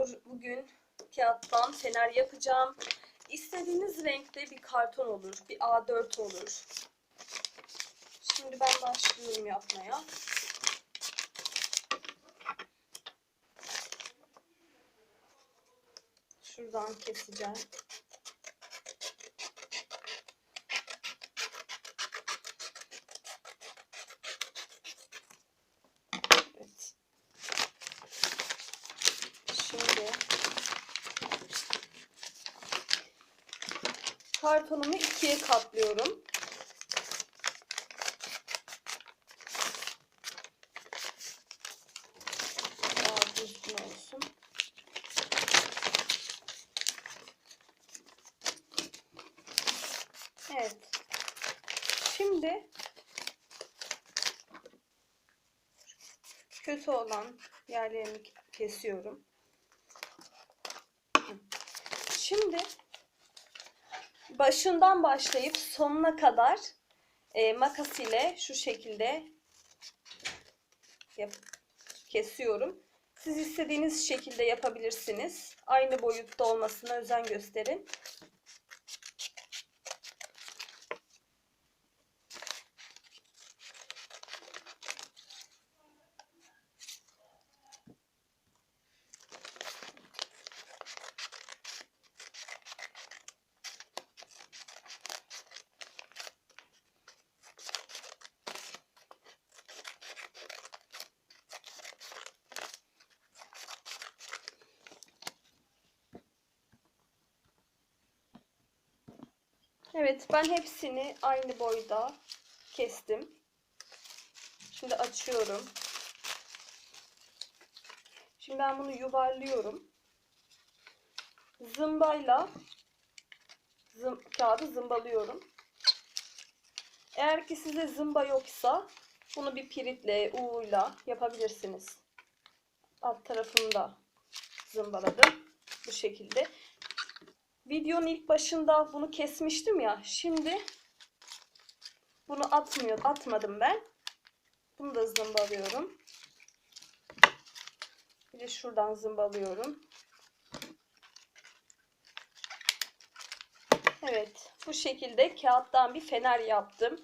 bu- bugün kağıttan fener yapacağım. İstediğiniz renkte bir karton olur, bir A4 olur. Şimdi ben başlıyorum yapmaya. Şuradan keseceğim. Evet. Şimdi kartonumu ikiye katlıyorum. Evet. Şimdi kötü olan yerlerini kesiyorum. Şimdi başından başlayıp sonuna kadar e, makas ile şu şekilde yap- kesiyorum. Siz istediğiniz şekilde yapabilirsiniz. Aynı boyutta olmasına özen gösterin. Evet, ben hepsini aynı boyda kestim. Şimdi açıyorum. Şimdi ben bunu yuvarlıyorum. Zımbayla zım, kağıdı zımbalıyorum. Eğer ki size zımba yoksa bunu bir piritle, uğuyla yapabilirsiniz. Alt tarafını da zımbaladım. Bu şekilde. Videonun ilk başında bunu kesmiştim ya. Şimdi bunu atmıyor, atmadım ben. Bunu da zımbalıyorum. Bir de şuradan zımbalıyorum. Evet, bu şekilde kağıttan bir fener yaptım.